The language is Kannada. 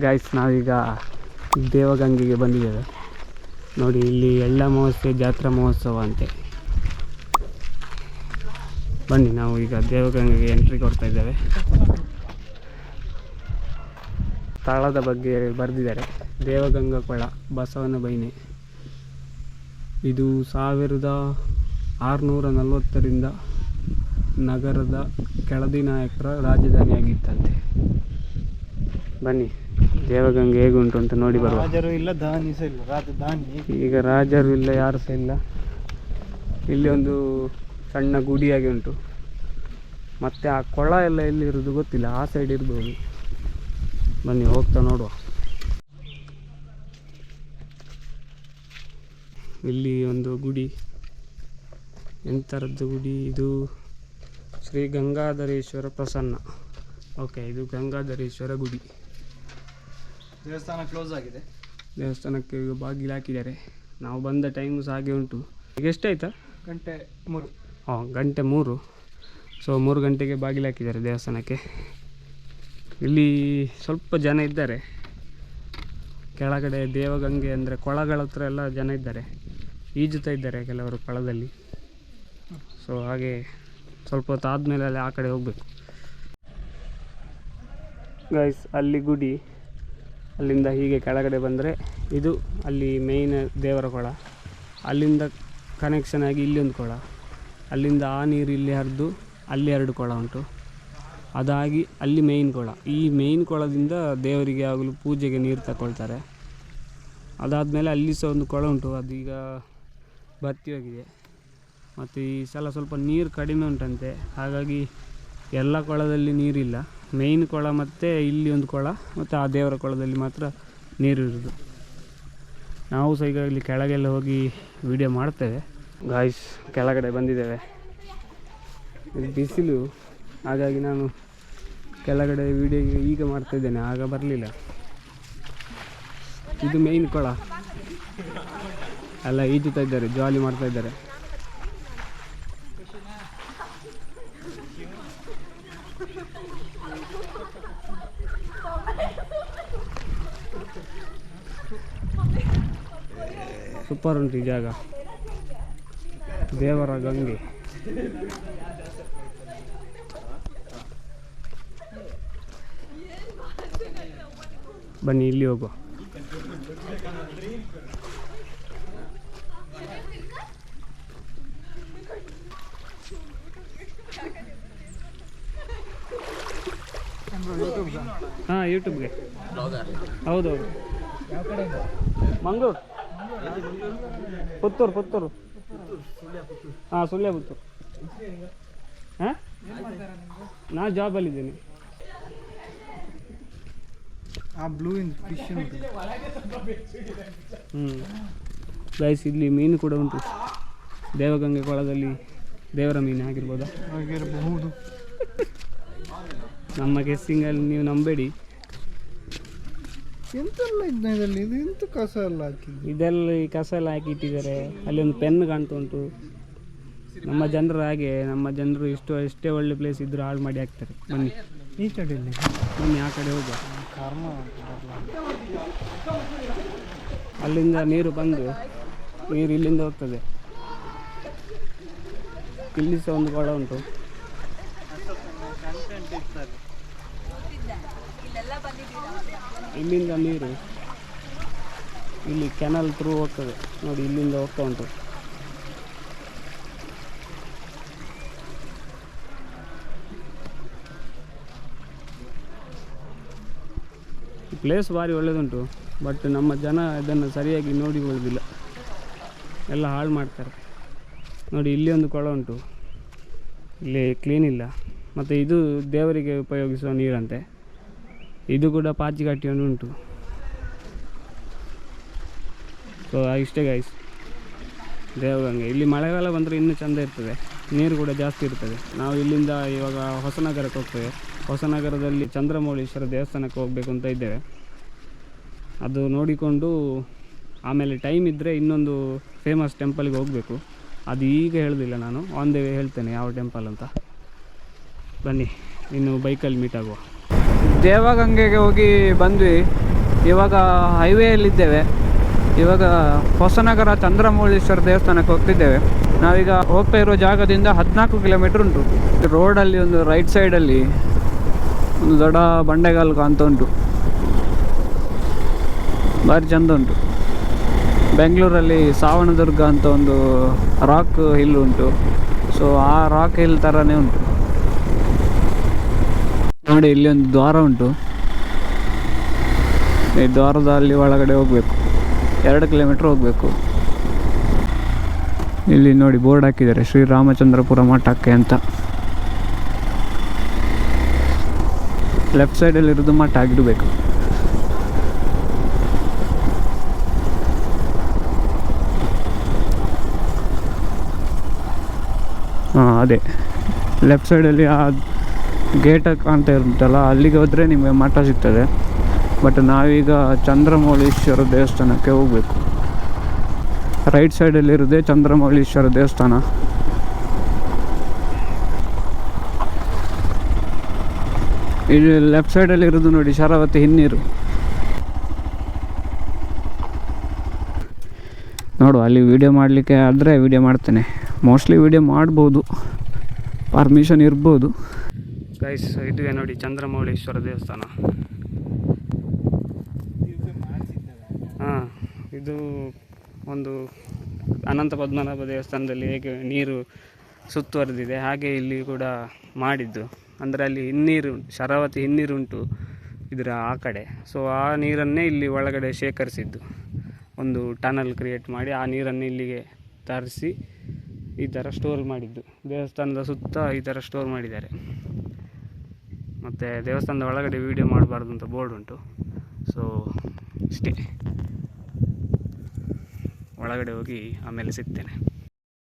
ಗಾಯ್ಸ್ ನಾವೀಗ ದೇವಗಂಗೆಗೆ ಬಂದಿದ್ದೇವೆ. ನೋಡಿ, ಇಲ್ಲಿ ಎಳ್ಳ ಮಹೋತ್ಸವ, ಜಾತ್ರಾ ಮಹೋತ್ಸವ ಅಂತೆ. ಬನ್ನಿ, ನಾವು ಈಗ ದೇವಗಂಗೆಗೆ ಎಂಟ್ರಿ ಕೊಡ್ತಾ ಇದ್ದೇವೆ. ಸ್ಥಳದ ಬಗ್ಗೆ ಬರೆದಿದ್ದಾರೆ. ದೇವಗಂಗಾ ಕೊಳ, ಬಸವನ ಬೈನೆ. ಇದು ಸಾವಿರದ ಆರುನೂರ ನಲವತ್ತರಿಂದ ನಗರದ ಕೆಳದಿ ನಾಯಕರ ರಾಜಧಾನಿಯಾಗಿತ್ತಂತೆ. ಬನ್ನಿ. ದೇವಗಂಗೆ ಹೇಗುಂಟು ಅಂತ ನೋಡಿ ಬರುವ. ರಾಜರು ಇಲ್ಲ ದಾನಿ ಸಹ ಇಲ್ಲ ರಾಜಧಾನಿ ಈಗ ರಾಜರು ಇಲ್ಲ ಯಾರು ಸಹ ಇಲ್ಲ. ಇಲ್ಲಿ ಒಂದು ಸಣ್ಣ ಗುಡಿಯಾಗಿ ಉಂಟು. ಮತ್ತೆ ಆ ಕೊಳ ಎಲ್ಲ ಎಲ್ಲಿರೋದು ಗೊತ್ತಿಲ್ಲ ಆ ಸೈಡ್ ಇರ್ಬೋದು. ಬನ್ನಿ ಹೋಗ್ತಾ ನೋಡುವ. ಇಲ್ಲಿ ಒಂದು ಗುಡಿ. ಎಂಥರದ್ದು ಗುಡಿ? ಇದು ಶ್ರೀ ಗಂಗಾಧರೇಶ್ವರ ಪ್ರಸನ್ನ. ಓಕೆ ಇದು ಗಂಗಾಧರೇಶ್ವರ ಗುಡಿ. ದೇವಸ್ಥಾನ ಕ್ಲೋಸ್ ಆಗಿದೆ. ದೇವಸ್ಥಾನಕ್ಕೆ ಈಗ ಬಾಗಿಲು ಹಾಕಿದ್ದಾರೆ. ನಾವು ಬಂದ ಟೈಮು ಸಹ ಹಾಗೆ ಉಂಟು. ಈಗ ಎಷ್ಟಾಯ್ತಾ? ಗಂಟೆ ಮೂರು. ಹಾಂ ಗಂಟೆ ಮೂರು. ಸೊ ಮೂರು ಗಂಟೆಗೆ ಬಾಗಿಲು ಹಾಕಿದ್ದಾರೆ ದೇವಸ್ಥಾನಕ್ಕೆ. ಇಲ್ಲಿ ಸ್ವಲ್ಪ ಜನ ಇದ್ದಾರೆ. ಕೆಳಗಡೆ ದೇವಗಂಗೆ ಅಂದರೆ ಕೊಳಗಳ ಹತ್ರ ಎಲ್ಲ ಜನ ಇದ್ದಾರೆ. ಈಜುತ್ತಾ ಇದ್ದಾರೆ ಕೆಲವರು ಕೊಳದಲ್ಲಿ. ಸೊ ಹಾಗೆ ಸ್ವಲ್ಪ ಹೊತ್ತು ಆದಮೇಲೆ ಅಲ್ಲಿ ಆ ಕಡೆ ಹೋಗಬೇಕು. ಗೈಸ್ ಅಲ್ಲಿ ಗುಡಿ. ಅಲ್ಲಿಂದ ಹೀಗೆ ಕೆಳಗಡೆ ಬಂದರೆ ಇದು ಅಲ್ಲಿ ಮೇಯ್ನ್ ದೇವರ ಕೊಳ. ಅಲ್ಲಿಂದ ಕನೆಕ್ಷನ್ ಆಗಿ ಇಲ್ಲಿ ಒಂದು ಕೊಳ. ಅಲ್ಲಿಂದ ಆ ನೀರು ಇಲ್ಲಿ ಹರಿದು ಅಲ್ಲಿ ಎರಡು ಕೊಳ ಉಂಟು. ಅದಾಗಿ ಅಲ್ಲಿ ಮೇಯ್ನ್ ಕೊಳ. ಈ ಮೇಯ್ನ್ ಕೊಳದಿಂದ ದೇವರಿಗೆ ಆಗಲು ಪೂಜೆಗೆ ನೀರು ತಗೊಳ್ತಾರೆ ಅದಾದಮೇಲೆ ಅಲ್ಲಿ ಸಹ ಒಂದು ಕೊಳ ಉಂಟು. ಅದೀಗ ಬತ್ತಿ ಹೋಗಿದೆ. ಮತ್ತು ಈ ಸಲ ಸ್ವಲ್ಪ ನೀರು ಕಡಿಮೆ ಉಂಟಂತೆ. ಹಾಗಾಗಿ ಎಲ್ಲ ಕೊಳದಲ್ಲಿ ನೀರಿಲ್ಲ. ಮೇಯ್ನ್ ಕೊಳ ಮತ್ತು ಇಲ್ಲಿ ಒಂದು ಕೊಳ ಮತ್ತು ಆ ದೇವರ ಕೊಳದಲ್ಲಿ ಮಾತ್ರ ನೀರು ಇರೋದು. ನಾವು ಸಹ ಈಗ ಇಲ್ಲಿ ಕೆಳಗೆಲ್ಲ ಹೋಗಿ ವಿಡಿಯೋ ಮಾಡ್ತೇವೆ. ಗಾಯ್ಸ್ ಕೆಳಗಡೆ ಬಂದಿದ್ದೇವೆ. ಬಿಸಿಲು. ಹಾಗಾಗಿ ನಾನು ಕೆಳಗಡೆ ವಿಡಿಯೋ ಈಗ ಮಾಡ್ತಾ ಇದ್ದೇನೆ, ಆಗ ಬರಲಿಲ್ಲ. ಇದು ಮೇಯ್ನ್ ಕೊಳ. ಎಲ್ಲ ಈಜುತ್ತಾ ಇದ್ದಾರೆ ಜಾಲಿ ಮಾಡ್ತಾ ಇದ್ದಾರೆ. ಸೂಪರ್ ಉಂಟು ಈ ಜಾಗ. ದೇವರ ಗಂಗೆ. ಬನ್ನಿ ಇಲ್ಲಿ ಹೋಗುವ. ಹಾಂ ಯೂಟ್ಯೂಬ್ಗೆ ಹೌದೌದು. ಮಂಗಳೂರು? ಪುತ್ತೂರು ಪುತ್ತೂರು. ಹಾಂ ಸುಳ್ಯ ಪುತ್ತೂರು. ಹಾಂ? ನಾ ಜಾಬಲ್ಲಿದ್ದೀನಿ ಆ ಬ್ಲೂ ಇನ್ ಫಿಶ್ ಹ್ಞೂ ಗೈಸ್ ಇಲ್ಲಿ ಮೀನು ಕೂಡ ಉಂಟು. ದೇವಗಂಗೆ ಕೊಳದಲ್ಲಿ ದೇವರ ಮೀನು ಆಗಿರ್ಬೋದಾ? ಆಗಿರಬಹುದು ನಮ್ಮ ಗೆಸ್ಸಿಂಗಲ್ಲಿ ನೀವು ನಂಬೇಡಿ. ಎಂತೆಲ್ಲ ಇದರಲ್ಲಿ? ಇದು ಎಂತ ಕಸ ಎಲ್ಲ ಹಾಕಿದ್ದು ಇದೆಲ್ಲ ಈ ಕಸ ಎಲ್ಲ ಹಾಕಿ ಇಟ್ಟಿದ್ದಾರೆ. ಅಲ್ಲಿ ಒಂದು ಪೆನ್ ಕಾಣ್ತಾ ಉಂಟು. ನಮ್ಮ ಜನರು ಹಾಗೆ ನಮ್ಮ ಜನರು ಇಷ್ಟು ಎಷ್ಟೇ ಒಳ್ಳೆ ಪ್ಲೇಸ್ ಇದ್ದರೂ ಹಾಳು ಮಾಡಿ ಹಾಕ್ತಾರೆ. ಬನ್ನಿ. ಈ ಕಡೆಯಲ್ಲಿ ಬನ್ನಿ ಆ ಕಡೆ ಹೋಗುವ. ಕರ್ಮ. ಅಲ್ಲಿಂದ ನೀರು ಬಂದು ನೀರು ಇಲ್ಲಿಂದ ಹೋಗ್ತದೆ. ಇಲ್ಲಿ ಸಹ ಒಂದು ಕೊಳ ಉಂಟು. ಇಲ್ಲಿಂದ ನೀರು ಇಲ್ಲಿ ಕೆನಲ್ ಥ್ರೂ ಹೋಗ್ತದೆ. ನೋಡಿ, ಇಲ್ಲಿಂದ ಹೋಗ್ತಾ ಉಂಟು. ಪ್ಲೇಸ್ ಭಾರಿ ಒಳ್ಳೆಯದುಂಟು ಬಟ್ ನಮ್ಮ ಜನ ಇದನ್ನು ಸರಿಯಾಗಿ ನೋಡಿಕೊಳ್ಳೋದಿಲ್ಲ ಎಲ್ಲ ಹಾಳು ಮಾಡ್ತಾರೆ. ನೋಡಿ, ಇಲ್ಲಿ ಒಂದು ಕೊಳ ಉಂಟು. ಇಲ್ಲಿ ಕ್ಲೀನ್ ಇಲ್ಲ. ಮತ್ತು ಇದು ದೇವರಿಗೆ ಉಪಯೋಗಿಸುವ ನೀರಂತೆ. ಇದು ಕೂಡ ಪಾಚಿ ಕಟ್ಟಿಕೊಂಡು ಉಂಟು ಸೊ ಇಷ್ಟೇ ಗೈಸ್ ದೇವಗಂಗೆ. ಇಲ್ಲಿ ಮಳೆಗಾಲ ಬಂದರೆ ಇನ್ನೂ ಚೆಂದ ಇರ್ತದೆ. ನೀರು ಕೂಡ ಜಾಸ್ತಿ ಇರ್ತದೆ. ನಾವು ಇಲ್ಲಿಂದ ಇವಾಗ ಹೊಸನಗರಕ್ಕೆ ಹೋಗ್ತೇವೆ. ಹೊಸನಗರದಲ್ಲಿ ಚಂದ್ರಮೌಳೀಶ್ವರ ದೇವಸ್ಥಾನಕ್ಕೆ ಹೋಗಬೇಕು ಅಂತ ಇದ್ದೇವೆ. ಅದು ನೋಡಿಕೊಂಡು ಆಮೇಲೆ ಟೈಮ್ ಇದ್ದರೆ ಇನ್ನೊಂದು ಫೇಮಸ್ ಟೆಂಪಲ್ಗೆ ಹೋಗಬೇಕು. ಅದು ಈಗ ಹೇಳೋದಿಲ್ಲ ನಾನು. ಆನ್ ದ ವೇ ಹೇಳ್ತೇನೆ ಯಾವ ಟೆಂಪಲ್ ಅಂತ. ಬನ್ನಿ, ಇನ್ನು ಬೈಕಲ್ಲಿ ಮೀಟ್ ಆಗುವ. ದೇವಗಂಗೆಗೆ ಹೋಗಿ ಬಂದ್ವಿ. ಇವಾಗ ಹೈವೇಯಲ್ಲಿದ್ದೇವೆ. ಇವಾಗ ಹೊಸನಗರ ಚಂದ್ರಮೌಳೇಶ್ವರ ದೇವಸ್ಥಾನಕ್ಕೆ ಹೋಗ್ತಿದ್ದೇವೆ. ನಾವೀಗ ಹೋಗ್ತಾ ಇರೋ ಜಾಗದಿಂದ ಹದಿನಾಲ್ಕು ಕಿಲೋಮೀಟ್ರ್ ಉಂಟು. ರೋಡಲ್ಲಿ ಒಂದು ರೈಟ್ ಸೈಡಲ್ಲಿ ಒಂದು ದೊಡ್ಡ ಬಂಡೆಗಾಲು ಕಾಣ್ತಾ ಉಂಟು. ಭಾರಿ ಚಂದ ಉಂಟು. ಬೆಂಗಳೂರಲ್ಲಿ ಸಾವಣದುರ್ಗ ಅಂತ ಒಂದು ರಾಕ್ ಹಿಲ್ ಉಂಟು. ಸೊ ಆ ರಾಕ್ ಹಿಲ್ ಥರನೇ ಉಂಟು. ನೋಡಿ, ಇಲ್ಲಿ ಒಂದು ದ್ವಾರ ಉಂಟು. ಈ ದ್ವಾರದ ಅಲ್ಲಿ ಒಳಗಡೆ ಹೋಗಬೇಕು. ಎರಡು ಕಿಲೋಮೀಟ್ರ್ ಹೋಗಬೇಕು. ಇಲ್ಲಿ ನೋಡಿ, ಬೋರ್ಡ್ ಹಾಕಿದ್ದಾರೆ ಶ್ರೀರಾಮಚಂದ್ರಪುರ ಮಠಕ್ಕೆ ಅಂತ. ಲೆಫ್ಟ್ ಸೈಡಲ್ಲಿರೋದು ಮಠ ಆಗಿರಬೇಕು. ಹಾಂ, ಅದೇ. ಲೆಫ್ಟ್ ಸೈಡಲ್ಲಿ ಆ ಗೇಟ್ ಕಾಣ್ತಾ ಇರುತ್ತಲ್ಲ, ಅಲ್ಲಿಗೆ ಹೋದರೆ ನಿಮಗೆ ಮಠ ಸಿಗ್ತದೆ. ಬಟ್ ನಾವೀಗ ಚಂದ್ರಮೌಳೀಶ್ವರ ದೇವಸ್ಥಾನಕ್ಕೆ ಹೋಗಬೇಕು. ರೈಟ್ ಸೈಡಲ್ಲಿರೋದೇ ಚಂದ್ರಮೌಳೀಶ್ವರ ದೇವಸ್ಥಾನ. ಇಲ್ಲಿ ಲೆಫ್ಟ್ ಸೈಡಲ್ಲಿರೋದು ನೋಡಿ, ಶರಾವತಿ ಹಿನ್ನೀರು. ನೋಡು, ಅಲ್ಲಿ ವಿಡಿಯೋ ಮಾಡಲಿಕ್ಕೆ ಆದರೆ ವಿಡಿಯೋ ಮಾಡ್ತೇನೆ. ಮೋಸ್ಟ್ಲಿ ವಿಡಿಯೋ ಮಾಡ್ಬೋದು. ಪರ್ಮಿಷನ್ ಇರ್ಬೋದು. ಗೈಸ್ ಇದುವೇ ನೋಡಿ, ಚಂದ್ರಮೌಳೇಶ್ವರ ದೇವಸ್ಥಾನ. ಹಾಂ, ಇದು ಒಂದು ಅನಂತ ಪದ್ಮನಾಭ ದೇವಸ್ಥಾನದಲ್ಲಿ ಹೇಗೆ ನೀರು ಸುತ್ತುವರೆದಿದೆ, ಹಾಗೆ ಇಲ್ಲಿ ಕೂಡ ಮಾಡಿದ್ದು. ಅಂದರೆ ಅಲ್ಲಿ ಹಿನ್ನೀರು, ಶರಾವತಿ ಹಿನ್ನೀರುಂಟು ಇದರ ಆ ಕಡೆ. ಸೊ ಆ ನೀರನ್ನೇ ಇಲ್ಲಿ ಒಳಗಡೆ ಶೇಖರಿಸಿದ್ದು. ಒಂದು ಟನಲ್ ಕ್ರಿಯೇಟ್ ಮಾಡಿ ಆ ನೀರನ್ನು ಇಲ್ಲಿಗೆ ತರಿಸಿ ಈ ಥರ ಸ್ಟೋರ್ ಮಾಡಿದ್ದು. ದೇವಸ್ಥಾನದ ಸುತ್ತ ಈ ಥರ ಸ್ಟೋರ್ ಮಾಡಿದ್ದಾರೆ. ಮತ್ತು ದೇವಸ್ಥಾನದ ಒಳಗಡೆ ವೀಡಿಯೋ ಮಾಡಬಾರ್ದು ಅಂತ ಬೋರ್ಡ್ ಉಂಟು. ಸೊ ಇಷ್ಟೇ. ಒಳಗಡೆ ಹೋಗಿ ಆಮೇಲೆ ಸಿಗ್ತೇನೆ.